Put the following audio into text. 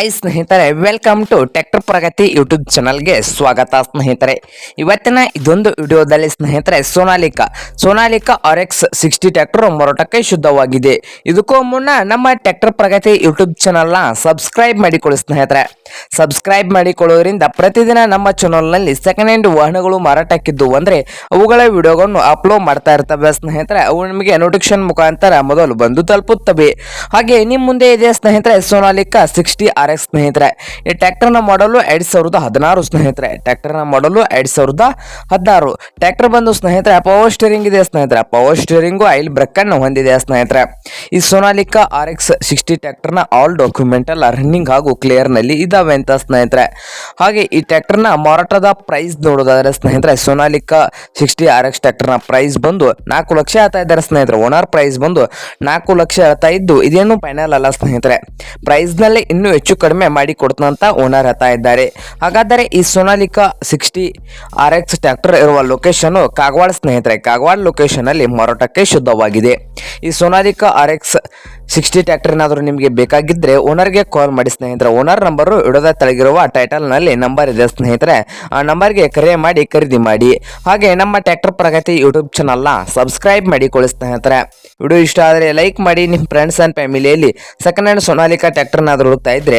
High ಸ್ನೇಹಿತರೆ welcome to tractor Pragati YouTube ಚಾನಲ್ಗೆ ಸ್ವಾಗತ, ಸ್ನೇಹಿತರೆ. ಇವತ್ತಿನ ಇದೊಂದು ವಿಡಿಯೋದಲ್ಲಿ, ಸ್ನೇಹಿತರೆ, Sonalika. Sonalika R X sixty tractor ಮಾರಾಟಕ್ಕೆ ಶುದ್ಧವಾಗಿದೆ. ಇದಕ್ಕೂ ಮುನ್ನ ನಮ್ಮ ಟ್ರ್ಯಾಕ್ಟರ್ ಪ್ರಗತಿ ಯೂಟ್ಯೂಬ್ ಚಾನಲ್ನ ಸಬ್ಸ್ಕ್ರೈಬ್ ಮಾಡಿಕೊಳ್ಳಿ, ಸ್ನೇಹಿತರೆ. ಸಬ್ಸ್ಕ್ರೈಬ್ ಮಾಡಿಕೊಳ್ಳೋದ್ರಿಂದ ಪ್ರತಿದಿನ ನಮ್ಮ ಚಾನಲ್ನಲ್ಲಿ ಸೆಕೆಂಡ್ ಹ್ಯಾಂಡ್ ವಾಹನಗಳು ಮಾರಾಟಕ್ಕಿದ್ದು ಅಂದರೆ ಅವುಗಳ ವಿಡಿಯೋಗಳನ್ನು ಅಪ್ಲೋಡ್ ಮಾಡ್ತಾ ಇರ್ತವೆ, ಸ್ನೇಹಿತರೆ. ಅವು ನಿಮಗೆ ನೋಟಿಫಿಕೇಶನ್ ಮುಖಾಂತರ ಮೊದಲು ಬಂದು ತಲುಪುತ್ತವೆ. ಹಾಗೆ ನಿಮ್ಮ ಮುಂದೆ ಇದೆ, ಸ್ನೇಹಿತರೆ, ಸೋನಾಲಿಕಾ ಸಿಕ್ಸ್ಟಿ ಆರ್ ಎಕ್ಸ್ ಸ್ನೇಹಿತರೆ, ಈ ಟ್ಯಾಕ್ಟರ್ನ ಮಾಡಲು ಎರಡು ಸಾವಿರದ ಹದಿನಾರು ಸ್ನೇಹಿತರೆ ಟ್ಯಾಕ್ಟರ್ನ ಮಾಡಲು ಎರಡು ಸಾವಿರದ ಹದಿನಾರು. ಟ್ಯಾಕ್ಟರ್ ಬಂದು ಸ್ನೇಹಿತರೆ ಪವರ್ ಸ್ಟೇರಿಂಗ್ ಇದೆ ಸ್ನೇಹಿತರೆ ಪವರ್ ಸ್ಟೇರಿಂಗು ಐಲ್ ಬ್ರೇಕ್ ಅನ್ನು ಹೊಂದಿದೆ ಸ್ನೇಹಿತರೆ. ಈ ಸೋನಾಲಿಕಾ ಆರ್ ಎಕ್ಸ್ ಸಿಕ್ಸ್ಟಿ ಟ್ಯಾಕ್ಟರ್ನ ಆಲ್ ಡಾಕ್ಯುಮೆಂಟಲ್ ರನ್ನಿಂಗ್ ಹಾಗೂ ಕ್ಲಿಯರ್ನಲ್ಲಿ ಇದಾವೆ ಅಂತ ಸ್ನೇಹಿತರೆ. ಹಾಗೆ ಈ ಟ್ಯಾಕ್ಟರ್ನ ಮಾರಾಟದ ಪ್ರೈಸ್ ನೋಡೋದಾದರೆ ಸ್ನೇಹಿತರೆ, ಸೋನಾಲಿಕಾ ಸಿಕ್ಸ್ಟಿ ಆರ್ ಎಕ್ಸ್ ಟ್ಯಾಕ್ಟರ್ನ ಪ್ರೈಸ್ ಬಂದು ನಾಲ್ಕು ಲಕ್ಷ ಹೇಳ್ತಾ ಇದ್ದಾರೆ ಸ್ನೇಹಿತರೆ. ಓನರ್ ಪ್ರೈಸ್ ಬಂದು ನಾಲ್ಕು ಲಕ್ಷ ಹೇಳ್ತಾ ಇದ್ದು, ಇದೇನು ಫೈನಲ್ ಅಲ್ಲ ಸ್ನೇಹಿತರೆ. ಪ್ರೈಸ್ನಲ್ಲಿ ಇನ್ನೂ ಹೆಚ್ಚು ಕಡಿಮೆ ಮಾಡಿ ಕೊಡ್ತಂತ ಓನರ್ ಹೇಳ್ತಾ ಇದ್ದಾರೆ. ಹಾಗಾದರೆ ಈ Sonalika sixty R X tractor ಇರುವ ಲೊಕೇಶನ್ ಕಾಗವಾಡ ಸ್ನೇಹಿತರೆ ಕಾಗವಾಡ ಲೊಕೇಶನ್ ಅಲ್ಲಿ ಮಾರಾಟಕ್ಕೆ ಶುದ್ಧವಾಗಿದೆ. ಈ Sonalika R X sixty tractor ಏನಾದರೂ ನಿಮಗೆ ಬೇಕಾಗಿದ್ದರೆ ಓನರ್ಗೆ ಕಾಲ್ ಮಾಡಿ ಸ್ನೇಹಿತರೆ. ಓನರ್ ನಂಬರು ಇಡೋದ ತೆಳಗಿರುವ ಟೈಟಲ್ನಲ್ಲಿ ನಂಬರ್ ಇದೆ ಸ್ನೇಹಿತರೆ. ಆ ನಂಬರ್ಗೆ ಕರೆ ಮಾಡಿ ಖರೀದಿ ಮಾಡಿ. ಹಾಗೆ ನಮ್ಮ ಟ್ರ್ಯಾಕ್ಟರ್ ಪ್ರಗತಿ ಯೂಟ್ಯೂಬ್ ಚಾನಲ್ನ ಸಬ್ಸ್ಕ್ರೈಬ್ ಮಾಡಿ ಮಾಡಿಕೊಳ್ಳಿ ಸ್ನೇಹಿತರೆ. ವಿಡಿಯೋ ಇಷ್ಟ ಆದರೆ ಲೈಕ್ ಮಾಡಿ ನಿಮ್ಮ ಫ್ರೆಂಡ್ಸ್ ಆ್ಯಂಡ್ ಫ್ಯಾಮಿಲಿಯಲ್ಲಿ ಸೆಕೆಂಡ್ ಹ್ಯಾಂಡ್ ಸೋನಾಲಿಕಾ ಟ್ರ್ಯಾಕ್ಟರ್ನಾದರೂ ಹುಡುಕ್ತಾ ಇದ್ದರೆ